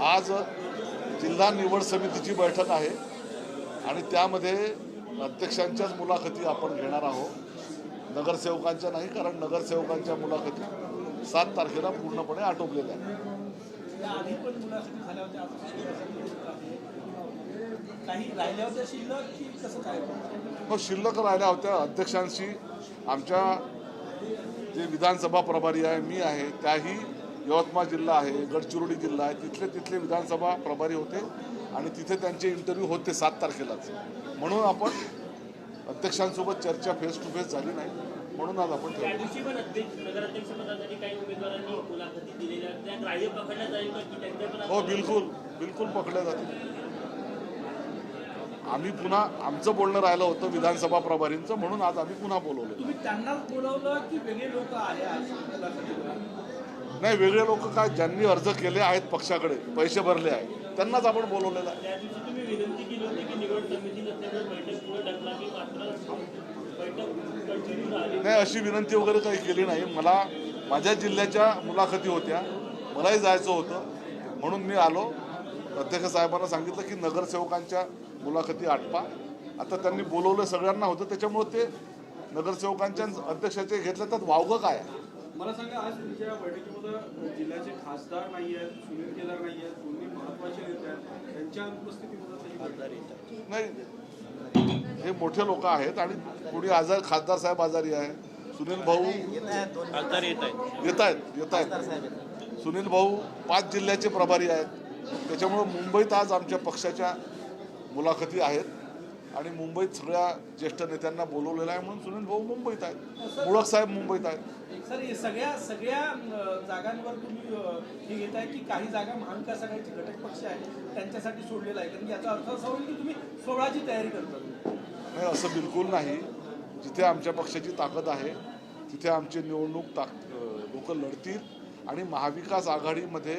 आज जिल्हा निवड समितीची बैठक आहे आणि त्यामध्ये अध्यक्षांच्याच मुलाखती आपण घेणार आहोत. नगरसेवकांच्या नाही कारण नगरसेवकांच्या मुलाखती सात तारखेला पूर्णपणे आटोपलेल्या आहेत. मग शिल्लक राहिल्या होत्या. अध्यक्षांशी आमच्या जे विधानसभा प्रभारी आहे मी आहे त्याही यवतमाळ जिल्हा आहे गडचिरोली जिल्हा आहे तिथले तिथले विधानसभा प्रभारी होते आणि तिथे त्यांचे इंटरव्ह्यू होते सात तारखेलाच. म्हणून आपण अध्यक्षांसोबत चर्चा फेस टू फेस झाली नाही म्हणून आज आपण हो बिलकुल बिलकुल पकडल्या जातील. आम्ही पुन्हा आमचं बोलणं राहिलं होतं विधानसभा प्रभारींचं म्हणून आज आम्ही पुन्हा बोलवलं तुम्ही त्यांनाच बोलवलं की वेगळे लोक आले नाही वेगळे लोक काय ज्यांनी अर्ज केले आहेत पक्षाकडे पैसे भरले आहेत त्यांनाच आपण बोलवलेलं आहे. नाही अशी विनंती वगैरे काही केली नाही. मला माझ्या जिल्ह्याच्या मुलाखती होत्या. मलाही जायचं होतं. म्हणून मी आलो. अध्यक्ष साहेबांना सांगितलं की नगरसेवकांच्या मुलाखती आटपा. आता त्यांनी बोलवलं सगळ्यांना होतं. त्याच्यामुळे ते नगरसेवकांच्या अध्यक्षाचे घेतलं. तर वावगं काय? मला सांगा आज तुमच्या बैठकीमध्ये जिल्ह्याचे खासदार नाही आहेत सुनील केदार नाही आहेत दोन्ही महत्त्वाचे नेते आहेत. त्यांच्या उपस्थितीमध्ये बैठक नाही हे मोठे लोक आहेत आणि कोणी आजार खासदार साहेब आजारी आहे. सुनील भाऊ खासदार येत आहेत. येत आहेत येत आहेत. सुनील भाऊ पाच जिल्ह्याचे प्रभारी आहेत. त्याच्यामुळं मुंबईत आज आमच्या पक्षाच्या मुलाखती आहेत आणि मुंबईत सगळ्या ज्येष्ठ नेत्यांना बोलवलेलं आहे म्हणून सुनील भाऊ मुंबईत आहेत. मुळक साहेब मुंबईत आहेत. सर सगळ्या सगळ्या जागांवर तुम्ही हे घेताय की काही जागा महाविकास आघाडीचे घटक पक्ष आहेत त्यांच्यासाठी सोडलेला आहे? कारण की याचा अर्थ असा होईल की तुम्ही सोळाची तयारी करता. नाही असं बिलकुल नाही. जिथे आमच्या पक्षाची ताकद आहे तिथे आमची निवडणूक ताक लोक लढतील आणि महाविकास आघाडीमध्ये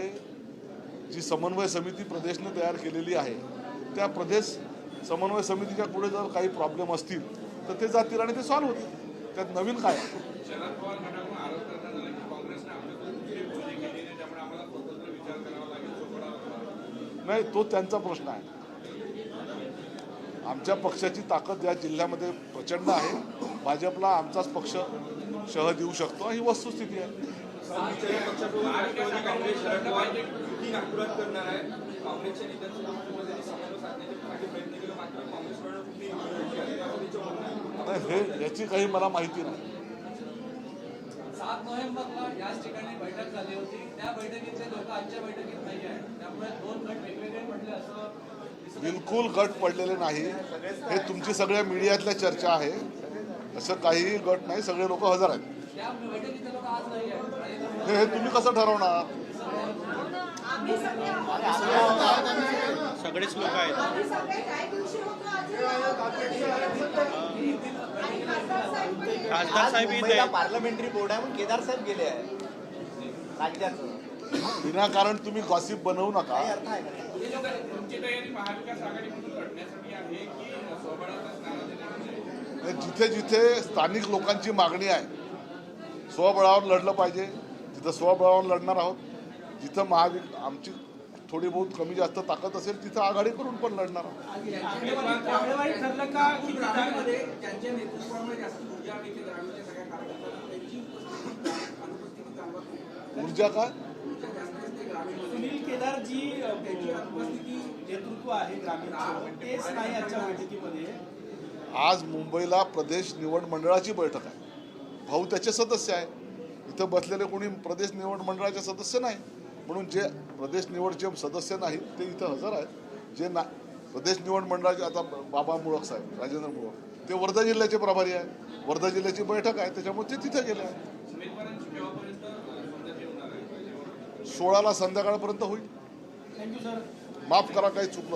जी समन्वय समिती प्रदेशने तयार केलेली आहे त्या प्रदेश समन्वय समितीच्या पुढे जर काही प्रॉब्लेम असतील तर ते जातील आणि ते सॉल्व्ह होतील. त्यात नवीन काय? नाही तो त्यांचा प्रश्न आहे. आमच्या पक्षाची ताकद या जिल्ह्यामध्ये प्रचंड आहे. भाजपला आमचाच पक्ष शह देऊ शकतो. ही वस्तुस्थिती आहे. हे याची काही मला माहिती नाही. सात नोव्हेंबरला याच ठिकाणी बैठक झाली होती. त्या बैठकीतले लोक आजच्या बैठकीत नाही आहेत. त्यामुळे दोन गट वेगवेगळे पडले असं. बिलकुल गट पडलेले नाही. हे तुमची सगळ्या मीडियातल्या चर्चा आहे. असं काहीही गट नाही. सगळे लोक हजर आहेत. हे हे तुम्ही कसं ठरवणार? सगळेच लोक आहेत. खासदार साहेब येत पार्लमेंटरी बोर्ड आहे केदार साहेब गेले आहे राज्याचं. विनाकारण तुम्ही गॉसिप बनवू नका. जिथे जिथे स्थानिक लोकांची मागणी आहे स्वबळावर लढलं पाहिजे. तिथं स्वबळावर लढणार आहोत जिथं महावि आमची थोडी बहुत कमी जास्त ताकद असेल तिथं आघाडी करून पण लढणार का की ऊर्जा काय? ग्रामीणमध्ये. सुनील केदार जी उपस्थिती नेतृत्व आहे ग्रामीण तेच नाही आजच्या बैठकीमध्ये. आज मुंबईला प्रदेश निवड मंडळाची बैठक आहे. भाऊ त्याचे सदस्य आहे. इथं बसलेले कोणी प्रदेश निवड मंडळाचे सदस्य नाही. म्हणून जे प्रदेश निवडचे सदस्य नाहीत ते इथं हजर आहेत. जे ना प्रदेश निवड मंडळाचे आता बाबा मुळक साहेब राजेंद्र मुळक ते वर्धा जिल्ह्याचे प्रभारी आहे वर्धा जिल्ह्याची बैठक आहे त्याच्यामुळे ते तिथे गेले आहेत. सोळाला संध्याकाळपर्यंत होईल. माफ करा काही चुकलं